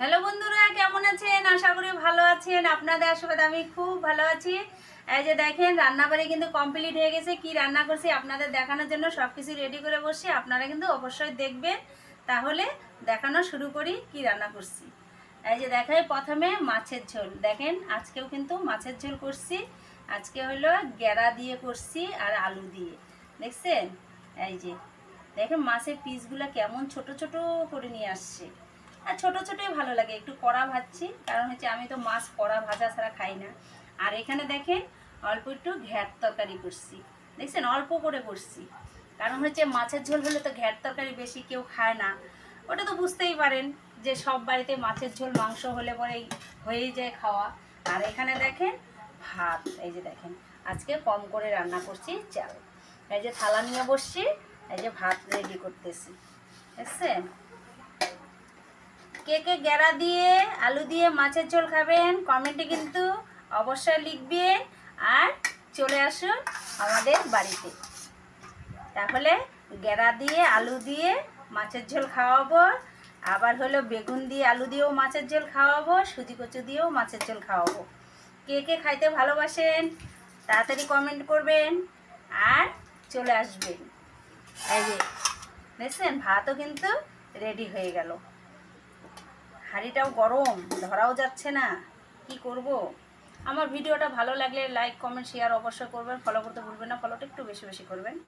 Hello বন্ধুরা, কেমন আছেন? আশা করি ভালো আছেন। আপনাদের আশীর্বাদ আমি খুব ভালো আছি। এই যে দেখেন, রান্নাবাড়ি কিন্তু কমপ্লিট হয়ে গেছে। কি রান্না করছি আপনাদের দেখানোর জন্য সব কিছু রেডি করে বসছি। আপনারা কিন্তু অবশ্যই দেখবেন। তাহলে দেখানো শুরু করি কি রান্না করছি। এই যে দেখাই, প্রথমে মাছের ঝোল। দেখেন, আজকেও কিন্তু মাছের ঝোল করছি। আজকে হলো গেরা দিয়ে করছি আর আলু দিয়ে। দেখছেন? এই যে, দেখেন মাছের পিসগুলো কেমন ছোট ছোট করে নিয়ে আসছে। আর ছোট ছোটই ভালো লাগে। একটু কড়া ভাজছি, কারণ হচ্ছে আমি তো মাছ কড়া ভাজা ছাড়া খাই না। আর এখানে দেখেন, অল্প একটু ঘ্যাট তরকারি করছি। দেখছেন? অল্প করে করছি। কারণ হচ্ছে মাছের ঝোল হলে তো ঘ্যাট তরকারি বেশি কেউ খায় না। ওটা তো বুঝতেই পারেন যে সব বাড়িতে মাছের ঝোল, মাংস হলে পরেই হয়েই যায় খাওয়া। আর এখানে দেখেন ভাত, এই যে দেখেন, আজকে কম করে রান্না করছি চাল। এই যে থালা নিয়ে বসছি, এই যে ভাত রেডি করতেছি। বুঝছেন কে কে গেরা দিয়ে, আলু দিয়ে মাছের ঝোল খাবেন। কমেন্টে কিন্তু অবশ্যই লিখবেন আর চলে আসুন আমাদের বাড়িতে। তাহলে গেরা দিয়ে, আলু দিয়ে মাছের ঝোল খাওয়াবো। আবার হলো বেগুন দিয়ে, আলু দিয়েও মাছের ঝোল খাওয়াবো, সুজি কচু দিয়েও মাছের ঝোল খাওয়াবো। কে কে খাইতে ভালোবাসেন, তাড়াতাড়ি কমেন্ট করবেন আর চলে আসবেন। এই যে, দেখছেন, ভাতও কিন্তু রেডি হয়ে গেল। হাঁড়িটাও গরম, ধরাও যাচ্ছে না। কি করব? আমার ভিডিওটা ভালো লাগলে লাইক কমেন্ট শেয়ার অবশ্যই করবেন। ফলো করতে ভুলবেন না। ফলোটা একটু বেশি বেশি করবেন।